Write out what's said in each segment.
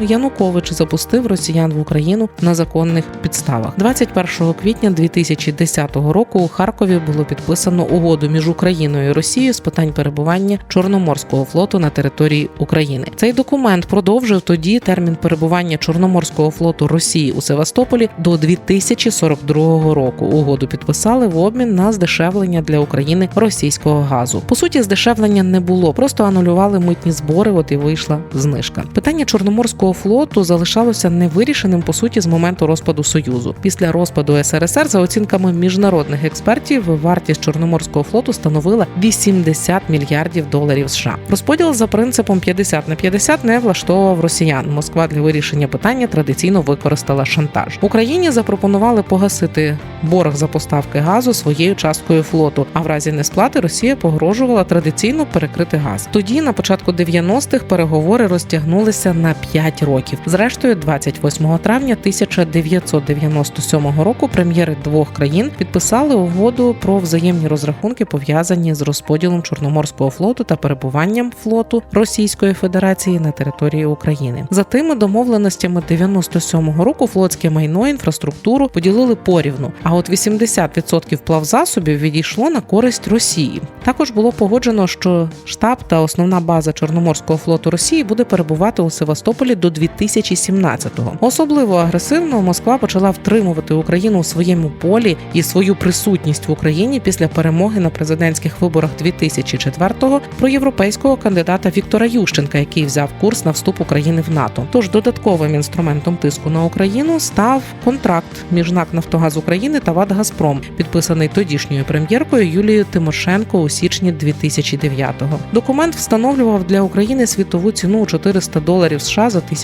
Янукович запустив росіян в Україну на законних підставах. 21 квітня 2010 року у Харкові було підписано угоду між Україною і Росією з питань перебування Чорноморського флоту на території України. Цей документ продовжив тоді термін перебування Чорноморського флоту Росії у Севастополі до 2042 року. Угоду підписали в обмін на здешевлення для України російського газу. По суті, здешевлення не було, просто анулювали митні збори. От і вийшла знижка. Питання Чорноморського флоту залишалося невирішеним по суті з моменту розпаду союзу. Після розпаду СРСР, за оцінками міжнародних експертів, вартість Чорноморського флоту становила 80 мільярдів доларів США. Розподіл за принципом 50 на 50 не влаштовував росіян. Москва для вирішення питання традиційно використала шантаж. Україні запропонували погасити борг за поставки газу своєю часткою флоту. А в разі несплати Росія погрожувала традиційно перекрити газ. Тоді, на початку 90-х, переговори розтягнулися на 5 років. Зрештою, 28 травня 1997 року прем'єри двох країн підписали угоду про взаємні розрахунки, пов'язані з розподілом Чорноморського флоту та перебуванням флоту Російської Федерації на території України. За тими домовленостями 97-го року флотське майно інфраструктуру поділили порівну. А от 80% плавзасобів відійшло на користь Росії. Також було погоджено, що штаб та основна база Чорноморського флоту Росії буде перебувати у Севастополі до 2017-го. Особливо агресивно Москва почала втримувати Україну у своєму полі і свою присутність в Україні після перемоги на президентських виборах 2004-го про європейського кандидата Віктора Ющенка, який взяв курс на вступ України в НАТО. Тож додатковим інструментом тиску на Україну став контракт між НАК Нафтогаз України та ВАД Газпром, підписаний тодішньою прем'єркою Юлією Тимошенко у січні 2009-го. Документ встановлював для України світову ціну у 400 доларів США за тисячу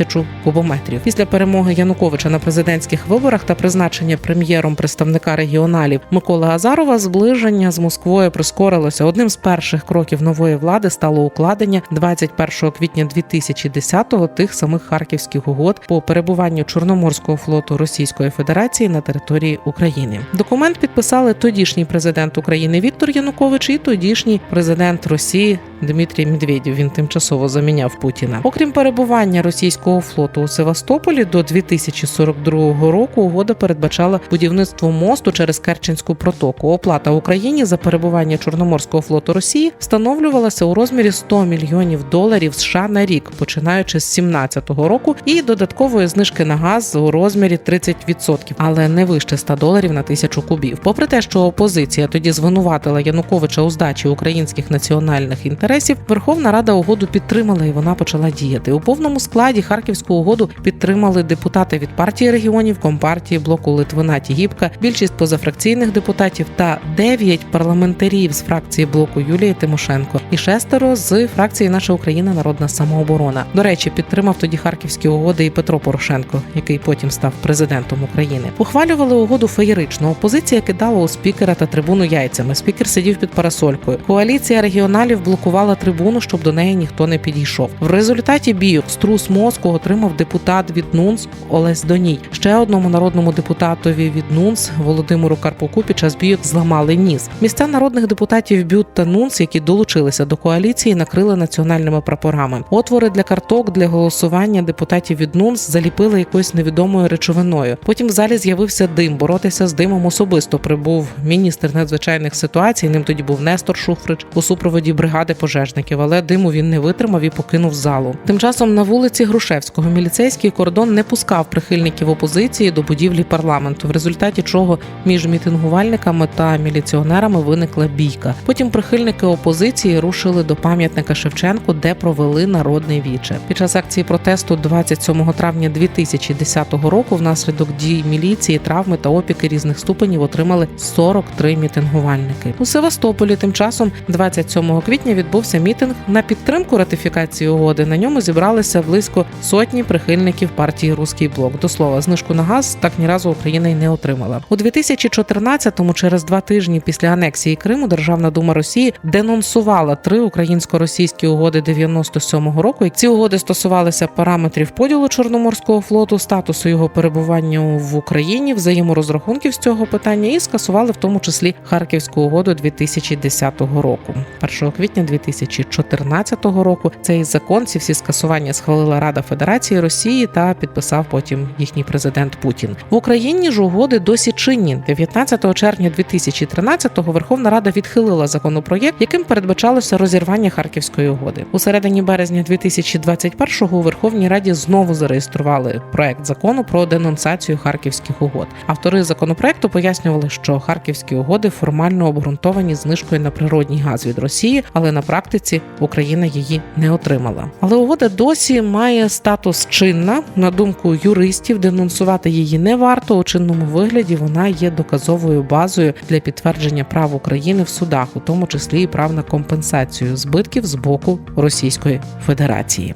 кубометрів. Після перемоги Януковича на президентських виборах та призначення прем'єром представника регіоналів Миколи Азарова зближення з Москвою прискорилося. Одним з перших кроків нової влади стало укладення 21 квітня 2010-го тих самих харківських угод по перебуванню Чорноморського флоту Російської Федерації на території України. Документ підписали тодішній президент України Віктор Янукович і тодішній президент Росії Дмитрій Медведєв. Він тимчасово заміняв Путіна. Окрім перебування російського флоту у Севастополі до 2042 року угода передбачала будівництво мосту через Керченську протоку. Оплата Україні за перебування Чорноморського флоту Росії встановлювалася у розмірі 100 мільйонів доларів США на рік, починаючи з 2017 року, і додаткової знижки на газ у розмірі 30%, але не вище 100 доларів на тисячу кубів. Попри те, що опозиція тоді звинуватила Януковича у здачі українських національних інтересів, Верховна Рада угоду підтримала і вона почала діяти у повному складі. Харківську угоду підтримали депутати від партії регіонів, компартії блоку Литвина Тігіпка, більшість позафракційних депутатів та дев'ять парламентарів з фракції блоку Юлії Тимошенко і шестеро з фракції Наша Україна Народна самооборона. До речі, підтримав тоді харківські угоди і Петро Порошенко, який потім став президентом України. Ухвалювали угоду феєрично. Опозиція кидала у спікера та трибуну яйцями. Спікер сидів під парасолькою. Коаліція регіоналів блокувала трибуну, щоб до неї ніхто не підійшов. В результаті бійок струс мозку отримав депутат від НУНС Олесь Доній. Ще одному народному депутатові від НУНС Володимиру Карпуку під час бійок зламали ніс. Місця народних депутатів Бют та НУНС, які долучилися до коаліції, накрили національними прапорами. Отвори для карток для голосування депутатів від НУНС заліпили якоюсь невідомою речовиною. Потім в залі з'явився дим. Боротися з димом особисто прибув міністр надзвичайних ситуацій. Ним тоді був Нестор Шуфрич у супроводі бригади пожежників, але диму він не витримав і покинув залу. Тим часом на вулиці Грушевського міліцейський кордон не пускав прихильників опозиції до будівлі парламенту, в результаті чого між мітингувальниками та міліціонерами виникла бійка. Потім прихильники опозиції рушили до пам'ятника Шевченку, де провели народний віче. Під час акції протесту 27 травня 2010 року, внаслідок дій міліції, травми та опіки різних ступенів отримали 43 мітингувальники. У Севастополі тим часом, 27 квітня, відбувся мітинг на підтримку ратифікації угоди. На ньому зібралися близько сотні прихильників партії Руський блок. До слова, знижку на газ так ні разу Україна й не отримала. У 2014-му, через два тижні після анексії Криму, Державна дума Росії денонсувала три українсько-російські угоди 97-го року. Ці угоди стосувалися параметрів поділу Чорноморського флоту, статусу його перебування в Україні, взаєморозрахунків з цього питання і скасували в тому числі Харківську угоду 2010 року. 1 квітня 2014 року цей закон ці всі скасування схвалила Рада Федерації Росії та підписав потім їхній президент Путін. В Україні ж угоди досі чинні. 19 червня 2013-го Верховна Рада відхилила законопроєкт, яким передбачалося розірвання Харківської угоди. У середині березня 2021-го у Верховній Раді знову зареєстрували проект закону про денонсацію харківських угод. Автори законопроекту пояснювали, що харківські угоди формально обґрунтовані знижкою на природній газ від Росії, але на практиці Україна її не отримала. Але угода досі має статус чинна. На думку юристів, денонсувати її не варто. У чинному вигляді вона є доказовою базою для підтвердження прав України в судах, у тому числі і прав на компенсацію збитків з боку Російської Федерації.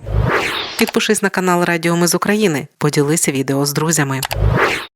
Підпишись на канал Радіо Ми з України, поділися відео з друзями.